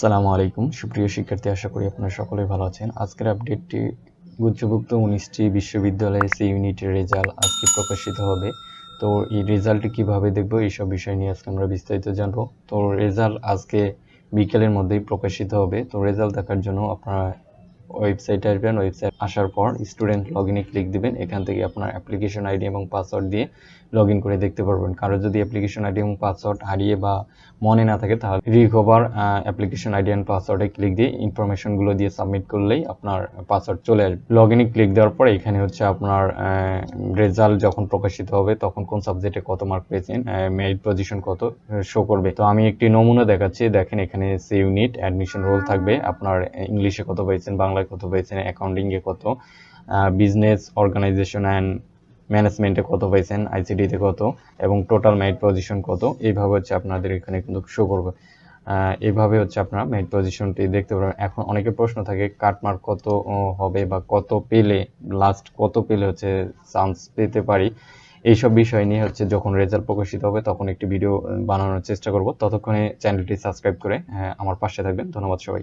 সালামু আলাইকুম। সুপ্রিয় শিক্ষার্থী, আশা করি আপনারা সকলেই ভালো আছেন। আজকের আপডেটটি গুচ্ছভুক্ত উনিশটি বিশ্ববিদ্যালয়ের সি ইউনিটের রেজাল্ট আজকে প্রকাশিত হবে। তো এই রেজাল্টটি কীভাবে দেখব এইসব বিষয় নিয়ে আজকে আমরা বিস্তারিত জানব। তো রেজাল্ট আজকে বিকেলের মধ্যেই প্রকাশিত হবে। তো রেজাল্ট দেখার জন্য আপনারা ওয়েবসাইটে আসবেন ওয়েবসাইট আসার পর স্টুডেন্ট লগ ইনে ক্লিক দিবেন, এখান থেকে আপনার অ্যাপ্লিকেশন আইডি এবং পাসওয়ার্ড দিয়ে লগ ইন করে দেখতে পারবেন। কারও যদি অ্যাপ্লিকেশন আইডি এবং পাসওয়ার্ড হারিয়ে বা মনে না থাকে, তাহলে রিকভার অ্যাপ্লিকেশন আইডি অ্যান্ড পাসওয়ার্ডে ক্লিক দিয়ে ইনফরমেশনগুলো দিয়ে সাবমিট করলেই আপনার পাসওয়ার্ড চলে আসবে। লগ ইনে ক্লিক দেওয়ার পর এখানে হচ্ছে আপনার রেজাল্ট যখন প্রকাশিত হবে, তখন কোন সাবজেক্টে কত মার্ক পেয়েছেন মেরিট পজিশন কত শো করবে। তো আমি একটি নমুনা দেখাচ্ছি, দেখেন এখানে সি ইউনিট অ্যাডমিশন রোল থাকবে, আপনার ইংলিশে কত পেয়েছেন বাংলায় কত পেয়েছেন অ্যাকাউন্টিংয়ে কত বিজনেস অর্গানাইজেশন অ্যান্ড ম্যানেজমেন্টে কত পাইছেন আইসিডিতে কত এবং টোটাল মেরিট পজিশন কত, এইভাবে হচ্ছে আপনাদের এখানে কিন্তু শো করবে। এইভাবে হচ্ছে আপনারা মেরিট পজিশনটি দেখতে পারবেন। এখন অনেকে প্রশ্ন থাকে কাটমার্ক কত হবে বা কত পেলে লাস্ট কত পেলে হচ্ছে চান্স পেতে পারি? এইসব বিষয় নিয়ে হচ্ছে যখন রেজাল্ট প্রকাশিত হবে তখন একটি ভিডিও বানানোর চেষ্টা করব। ততক্ষণে চ্যানেলটি সাবস্ক্রাইব করে আমার পাশে থাকবেন। ধন্যবাদ সবাইকে।